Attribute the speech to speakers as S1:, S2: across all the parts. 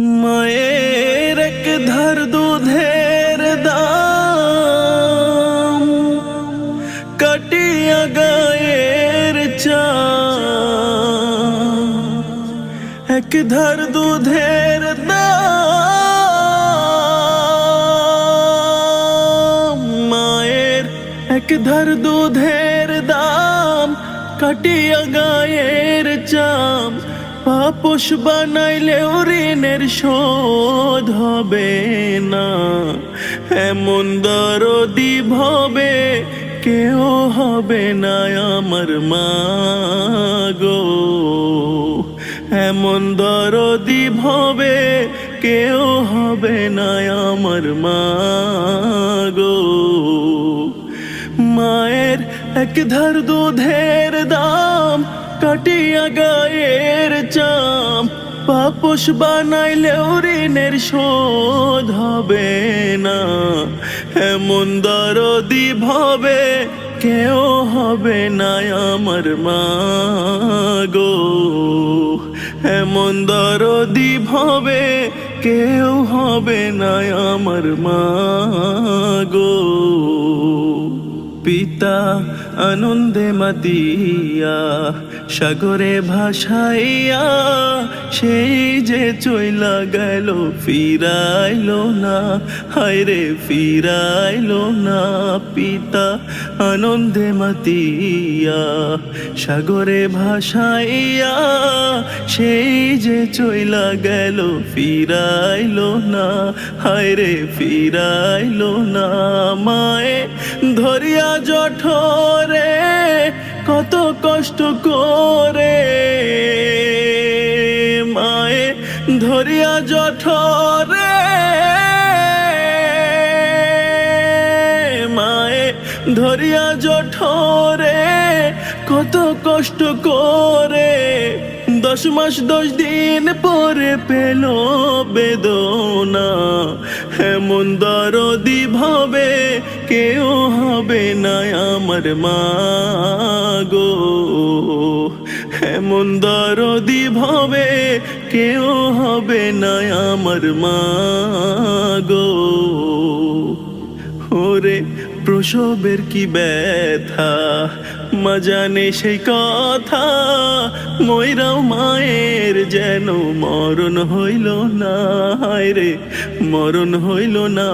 S1: মায়ের এক ধার দুধের দাম, কাটিয়া গায়ের চা এক ধার দুধের দাম, মায়ের এক ধার দুধের দাম, কাটিয়া গায়ের চাম। পাপস বানাইলে ঋণের শোধ হবে না। এমন দরদি ভবে কেউ হবে না আমার মা গো। এমন দরদি ভবে কেউ হবে না আমার মা গো। মায়ের এক ধার দুধের দাম কাটিয়া গায়ের চাম পাপস বানাইলে ঋণের শোধ হবে না। এমন দরদি ভবে কেউ হবে না আমার মা গো। এমন দরদি ভবে কেউ হবে না আমার মা গো। পিতা আনন্দে মাতিয়া, সাগরে ভাসাইয়া, সেই যে চইলা গেল, ফিরাইলো না। হায়রে, ফিরাইলো না পিতা, আনন্দে মাতিয়া, সাগরে ভাসাইয়া, সেই যে চইলা গেল, ফিরাইলো না। হায়রে, ফিরাইলো না, মায়ে, ধরিয়া জঠরে কত কষ্ট করে মায়ে ধরিয়া জঠরে মায়ে ধরিয়া জঠরে কত কষ্ট করে দশ মাস দশ দিন পরে পেল বেদনা এমন দরদি ভাবে কেউ হবে না আমার মা গো। এমন দরদি ভাবে কেউ হবে না আমার মা গো। ওরে প্রসবের কি ব্যথা মা জানে সেই কথা, ময়রাও মায়ের যেন মরণ হইল না। রে, মরণ হইল না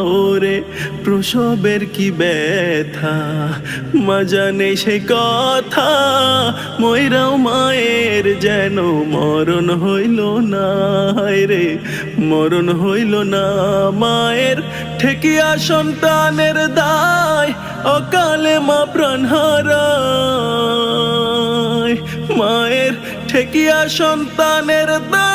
S1: ওরে প্রসবের কি ব্যথা? মা জানে সেই কথা, ময়রাও মায়ের যেন মরণ হইল না। রে মরণ হইল না মায়ের, ঠেকিয়া সন্তানের দায়, অকালে মা প্রাণ হারায়। মায়ের, ঠেকিয়া সন্তানের দায়,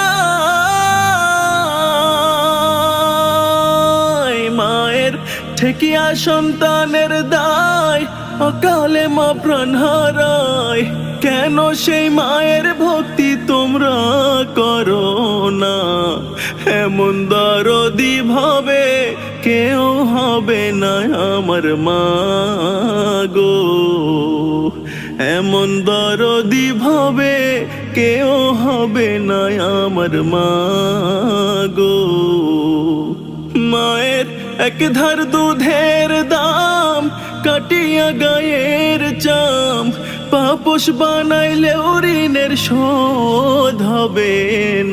S1: মায়ের, ঠেকিয়া সন্তানের দায়, অকালে মা প্রাণ হারায়। কেন সেই মায়ের ভক্তি তোমরা করো না? এমন দরদি ভাবে কেউ হবে না আমার মা গো। এমন দরদি ভাবে কেউ হবে না আমার মা গো। মায়ের এক ধার দুধের দাম, কাটিয়া গায়ের চাম পাপস বানাইলে ঋণের শোধ হবে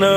S1: না।